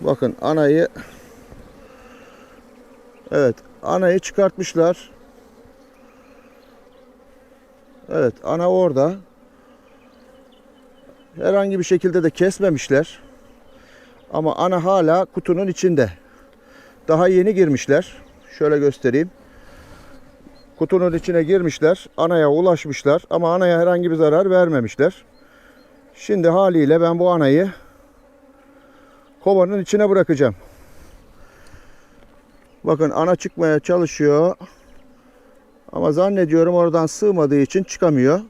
Bakın anayı Evet, anayı çıkartmışlar. Evet, ana orada. Herhangi bir şekilde de kesmemişler. Ama ana hala kutunun içinde. Daha yeni girmişler. Şöyle göstereyim. Kutunun içine girmişler. Anaya ulaşmışlar. Ama anaya herhangi bir zarar vermemişler. Şimdi haliyle ben bu anayı kovanın içine bırakacağım. Bakın ana çıkmaya çalışıyor. Ama zannediyorum oradan sığmadığı için çıkamıyor.